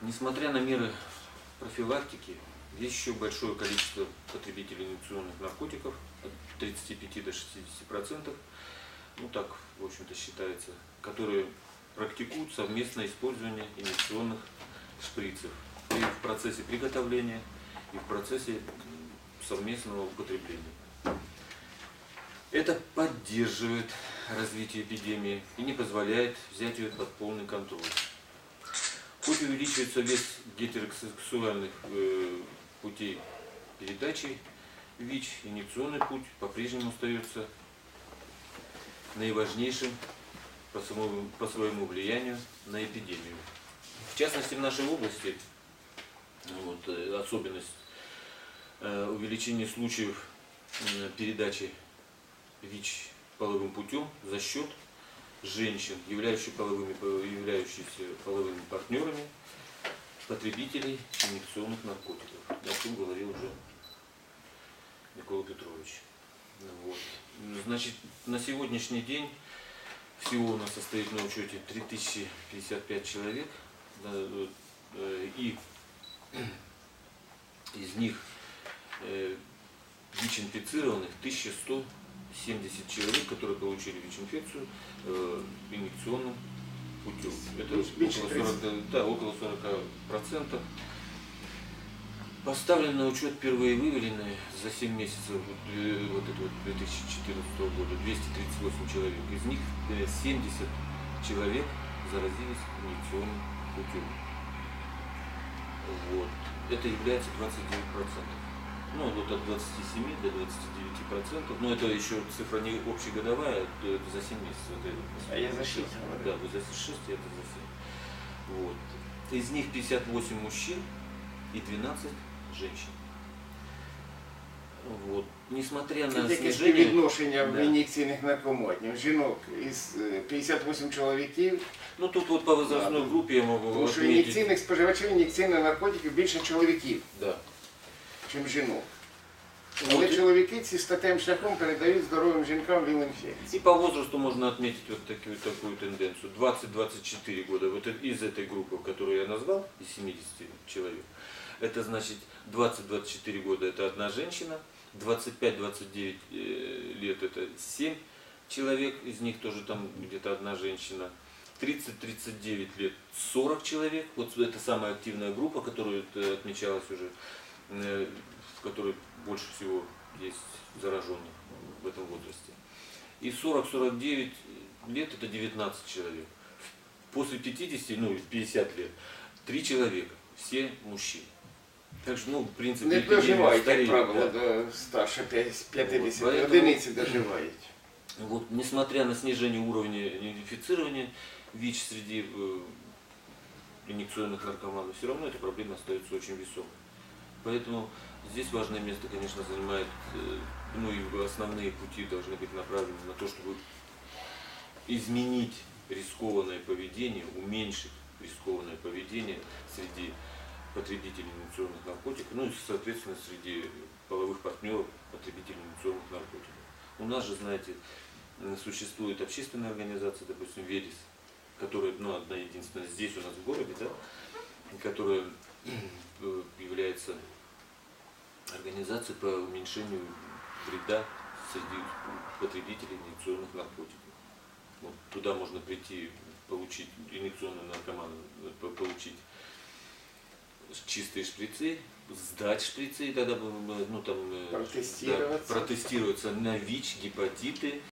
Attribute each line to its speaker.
Speaker 1: Несмотря на меры профилактики, есть еще большое количество потребителей инъекционных наркотиков, от 35 до 60 процентов, ну так, в общем-то, считается, которые практикуют совместное использование инъекционных шприцев и в процессе приготовления, и в процессе совместного употребления. Это поддерживает развитие эпидемии и не позволяет взять ее под полный контроль. Хоть увеличивается вес гетеросексуальных э, путей передачи ВИЧ, инъекционный путь по-прежнему остается наиважнейшим по своему, по своему влиянию на эпидемию. В частности, в нашей области вот, э, особенность э, увеличения случаев э, передачи ВИЧ половым путем за счет женщин, являющих половыми, являющихся половыми партнерами, потребителей инъекционных наркотиков. О чем говорил уже Никола Петрович. Вот. Значит, на сегодняшний день всего у нас состоит на учете 3055 человек, э, и из них э, ВИЧ-инфицированных 1100 70 человек, которые получили ВИЧ-инфекцию э, инъекционным путем. Это около 40, да, около 40%. Поставлены на учет первые выявленные за 7 месяцев вот, это вот 2014 года 238 человек. Из них э, 70 человек заразились инъекционным путем. Вот. Это является 29% Ну, вот от 27 до 29%. Но это еще цифра не общегодовая, это это за 7 месяцев. Это
Speaker 2: А я за шесть говорю.
Speaker 1: Да, вы за 6, это за 7. Вот. Из них 58 мужчин и 12 женщин. Вот. Несмотря
Speaker 2: Це
Speaker 1: на
Speaker 2: таке
Speaker 1: снижение...
Speaker 2: співвідношення в
Speaker 1: Да.
Speaker 2: ін'єкційних наркоматів. Жінок із е, 58 чоловіків,
Speaker 1: Ну тут вот по возрастной
Speaker 2: Да.
Speaker 1: группе я могу
Speaker 2: тому що
Speaker 1: отметить...
Speaker 2: ін'єкційних споживачів ін'єкційних наркотиків більше чоловіків,
Speaker 1: Да.
Speaker 2: ніж жінок.
Speaker 1: Вот
Speaker 2: Але
Speaker 1: и-
Speaker 2: чоловіки ці статевим шляхом передають здоровим жінкам ВІЛ-інфекцію.
Speaker 1: И по возрасту можно отметить вот такую, такую тенденцию. 20-24 года. Вот это- из этой группы, которую я назвал, из 70 человек, это значит 20-24 года это одна женщина, 25-29 э, лет это 7 человек, из них тоже там где-то одна женщина. 30-39 лет 40 человек, вот это самая активная группа, которая э, отмечалась уже, э, в которой больше всего есть зараженных в этом возрасте. И 40-49 лет это 19 человек. После 50, ну 50 лет, 3 человека, все мужчины. Так что, ну, в принципе,
Speaker 2: Не
Speaker 1: эпидемия
Speaker 2: доживають, як правило,
Speaker 1: да.
Speaker 2: до старше 50,
Speaker 1: Вот, поэтому-
Speaker 2: одиниці доживають.
Speaker 1: Вот, несмотря на снижение уровня идентифицирования ВИЧ среди э, инъекционных наркоманов, все равно эта проблема остается очень весомой. Поэтому здесь важное место, конечно, занимает, э, ну и основные пути должны быть направлены на то, чтобы изменить рискованное поведение, уменьшить рискованное поведение среди потребителей инъекционных наркотиков, ну и, соответственно, среди половых партнеров потребителей инъекционных наркотиков. У нас же, знаете, существует общественная организация, допустим, ВЕДИС, которая, ну, одна единственная здесь у нас в городе, да, которая э, является организацией по уменьшению вреда среди потребителей инъекционных наркотиков. Вот туда можно прийти, получить инъекционным наркоманом, э, по- получить чистые шприцы, сдать шприцы, и тогда, э, ну, там, э,
Speaker 2: Протестироваться.
Speaker 1: да, протестироваться на ВИЧ, гепатиты,